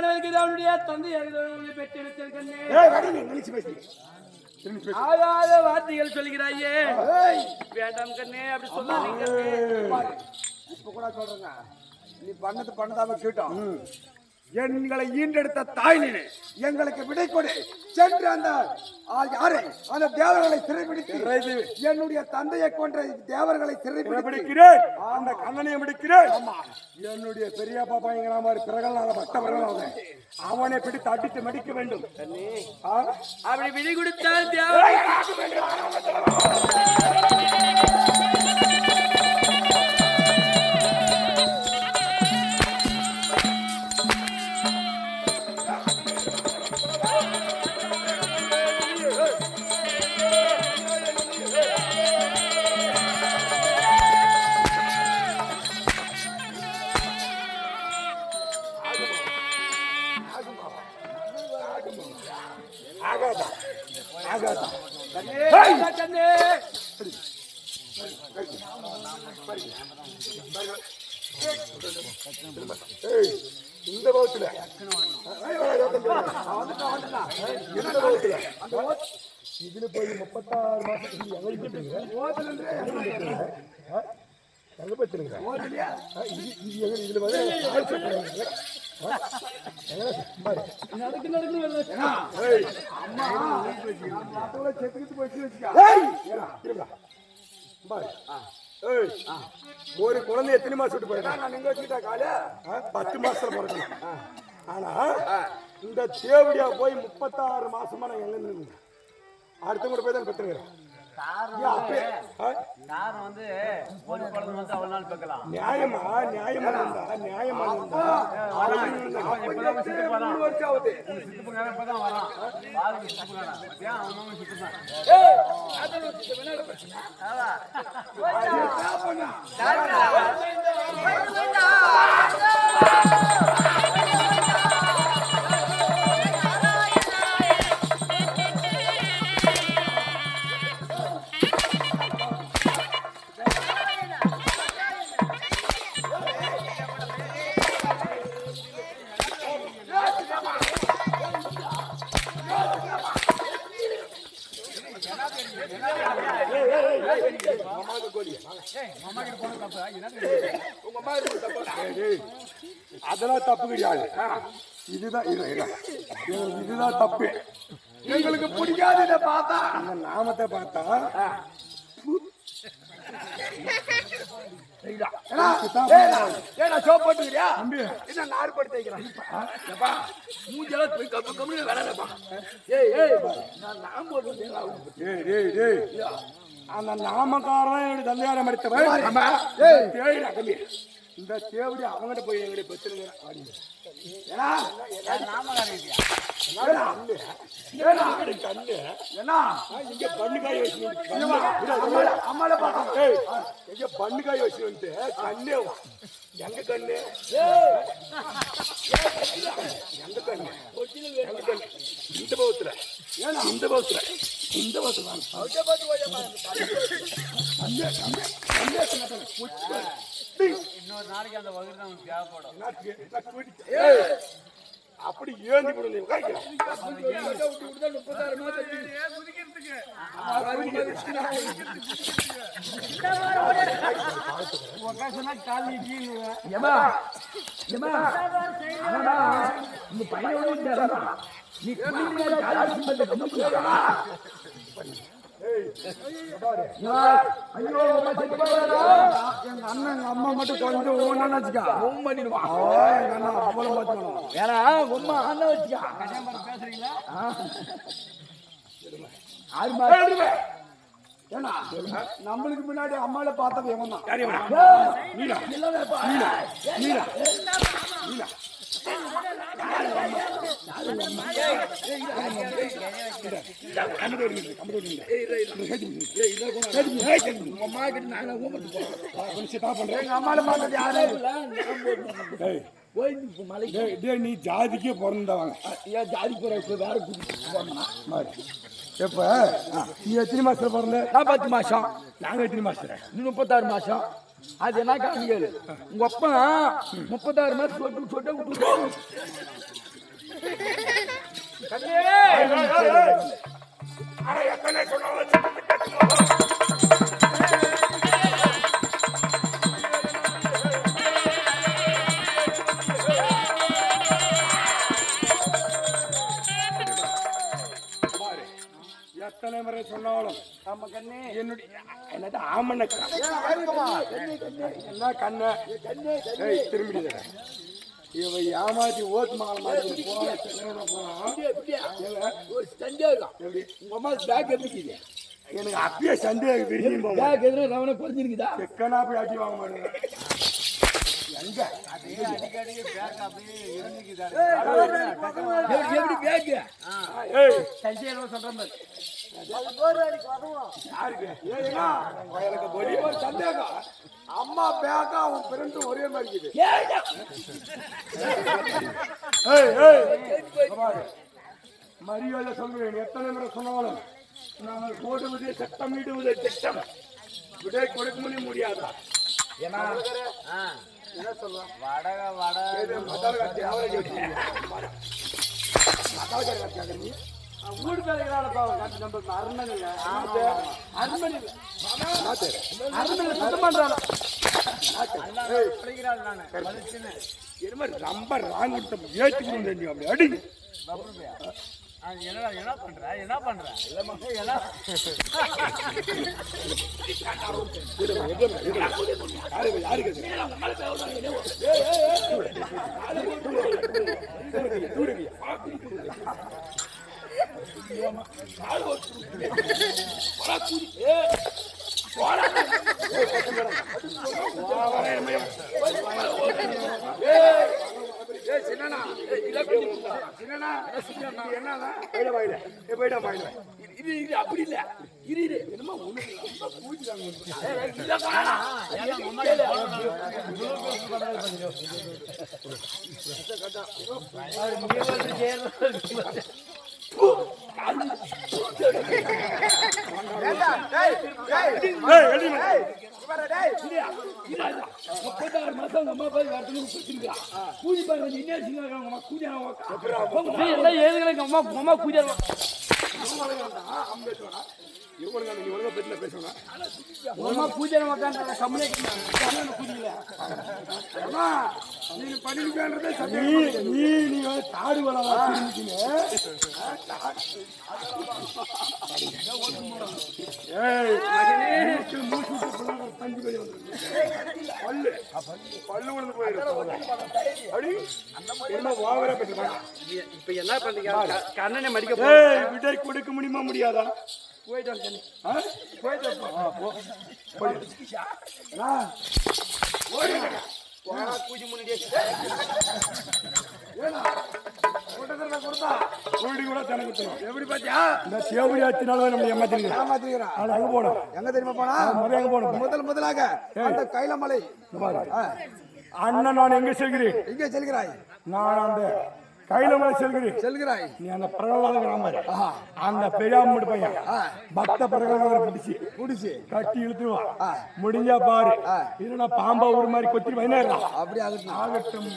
கணவருக்கு அவனுடைய தந்தை பெற்றெடுத்திருக்கேன் ஏய் வடி நீ இங்கிலீஷ் பேசு. இங்கிலீஷ் பேசு. ஆகாத வார்த்தைகள் சொல்கிறாயே ஏய். வேண்டாம் கண்ணே அப்படி சொல்லாதீங்க இப்ப கூட சொல்றேங்க. நீ பண்ணது பண்ணதாம கேட்டோம். எங்களை ஈண்டெடுத்த தாய் நீனு. எங்களுக்கு விடை கொடு. சென்று அந்த ஆ, யாரை? அந்த தேவர்களை சிறைபிடித்து என்னுடைய தந்தையை கொன்ற தேவர்களை சிறைபிடித்து பிடிக்கிறேன் அந்த கண்ணனையை பிடிக்கிறேன் என்னுடைய பெரியப்பா பையன் மாதிரி பிறகலாத பட்டவர்களாக அவனை பிடித்து அடித்து மடிக்க வேண்டும்? அப்படி விதி கொடுத்தால் இந்த பௌத்துல இந்த பௌத்துல இதுல போய் முப்பத்தாறு மாசம் இது எங்க? எங்க எங்க? எங்க ஒரு குழந்தை எத்தனை மாசம் விட்டு போயிருக்காங்க நான் இங்க வச்சுக்கிட்டா காலு? பத்து மாசத்துல பிறக்கணும். ஆனா இந்த தேவடியா போய் முப்பத்தாறு மாசமா நான் எங்க நின்று அடுத்தவங்க போய் தான் பெற்றுக்கிறேன். காரணம் வந்து ஒரு குழந்தை வந்து அவ்வளவு நாள் பார்க்கலாம் நியாயமா? நியாயமா இருந்தா? நியாயமா இருந்தா? இப்பதான் சித்து போறான். இப்பதான் வரான். பாருங்க ஏன் அவன் அதெல்லாம் தப்பு கிடையாது இதுதான் இது, இது. இது- இதுதான் தப்பு. எங்களுக்கு பிடிக்காது பார்த்தா. அந்த நாமத்தை பார்த்தா அந்த நாமக்காரன் கல்யாணம் எடுத்தவன் இந்த தேவடி அவங்ககிட்ட போய் எங்கடைய பெற்றுங்க கண்ணு என்ன இங்க பண்ணுக்காய் வச்சு வந்து கண்ணே. எங்க கண்ணு? எங்க கண்ணு? எங்க கண்ணு? இந்த பௌத்துல இந்த பௌத்துல இந்த பௌத்துல இன்னொரு நாளைக்கு அந்த வகுறு தான் உனக்கு தேவைப்படும். அப்படி ஏந்தி விடு நீ இந்த பையன் வந்து தரமா நீ குடிமையா அம்மா எங்க அண்ணன் எங்க அம்மா மட்டும் கொஞ்சம் வச்சுக்கா ஓம் எங்க அண்ணா அவ்வளவு பார்த்துக்கணும் ஏன்னா உம்மா அண்ணன் வச்சுக்கா பேசுறீங்களா நம்மளுக்கு முன்னாடி அம்மால பார்த்தது எவன் தான் நீ ஜாதிக்கே பிறந்தவங்க ஏன் ஜாதி போற வேற மாதிரி. நீ எத்தனை மாசத்துல பிறந்த நான் பத்து மாசம் நாங்க எத்தனை மாசம் நீ முப்பத்தாறு மாசம் அது என்ன காமிக்கல உங்க அப்பா முப்பத்தாறு மாசம் சொட்டு சொட்ட விட்டு அட எத்தனை சொன்னாலும் எத்தனை முறை சொன்னாலும் ஆமா கண்ணே. என்னுடைய என்னது ஆமண்ணக்கா என்ன கண்ண? திரும்பிடுங்க இவ ஏமாத்தி ஓட்டு மகள் மாதிரி சந்தேகம் எப்படி? உங்க அம்மா பேக் எதுக்குது எனக்கு அப்பயே சந்தேகம் விரியும் போகும். பேக் எதுனா ரவணை குறைஞ்சிருக்குதா செக்கனா போய் அடி வாங்க மாட்டேங்க எங்க? அடிக்கடிக்கு பேக் அப்படியே இருந்துக்குதாரு எப்படி சந்தேகம் யாருக்கு எனக்கு ஒரே ஒரு சந்தேகம் அம்மா பேக்கா அவன் பிறந்து ஒரே மாதிரி இருக்குது மரியாதை சொல்றேன் எத்தனை முறை சொன்னாலும் நாங்கள் போடுவது சட்டம் இடுவது திட்டம் விடை கொடுக்க முடிய முடியாதா ஏன்னா வடக வட அவரை கேட்டு வீடு பேருக்கிறாள் காட்டு நம்ம அரண்மனை அரண்மனை அரண்மனை சுத்தம் பண்றாங்க ரொம்ப ராங் ஏற்றி அப்படி அடி என்னடா என்ன பண்ற என்ன பண்ற யாரு யாருக்கு அப்படி இல்ல இரு இரு என்னமா ஒண்ணு முப்பத்தாறு மாசம் உங்க அம்மா போய் வரத்துக்கு கொடுத்துருக்கா கூலி பாருங்க என்ன செய்யுங்க உங்க அம்மா கூலி எல்லாம் எங்க அம்மா அம்மா இவங்க நீ ஒழுங்கா பெட்ல பேசணும் பூஜை உட்காந்து அம்மா நீ பண்ணிக்கன்றதே நீ நீ நீ வந்து தாடு வள வச்சிருக்கீங்க ஏய் மூச்சு மூச்சு விட்டு புள்ளாங்க தஞ்சு போய் வந்துருக்கு பல்லு. பல்லு போயிருக்கு அடி. என்ன ஓவரா பேசுறாங்க இப்ப என்ன பண்றீங்க? கண்ணனை மடிக்க விடை கொடுக்க முடியுமா முடியாதா? போயிட்டு வந்து ஆ? போயிட்டு வா. ஆ, போ. போயிட்டு. அண்ணா, ஓடிடுங்க. போனா பூஜை முன்னாடியே ஏன்னா, கூட்டத்துல கொடுத்தா, உருடி கூட தனக்கு தரும். எப்படி பாத்தியா? இந்த தேவடி ஆத்தினால நம்ம ஏமாத்திருக்கிறோம். ஏமாத்துகிறா நாளை அங்க போனோம். எங்க தெரியுமா போனா முதல்ல அங்க போனோம். முதல் முதலாக அந்த கைலமலை. அண்ணன் நான் எங்க செல்கிறேன் இங்கே செல்கிறாய் நான் அந்த கைலமலை செல்கிறேன் செல்கிறாய். நீ அந்த பிரகலாத கிராமம் அந்த பெரியாமட்டு பையன். பக்த பிரகலாத பிடிச்சி. குடிச்சு கட்டி இழுத்துருவான் முடிஞ்சா பாரு. இல்லைன்னா பாம்பா ஒரு மாதிரி கொத்தி வைனா அப்படி ஆகட்டும். ஆகட்டும்.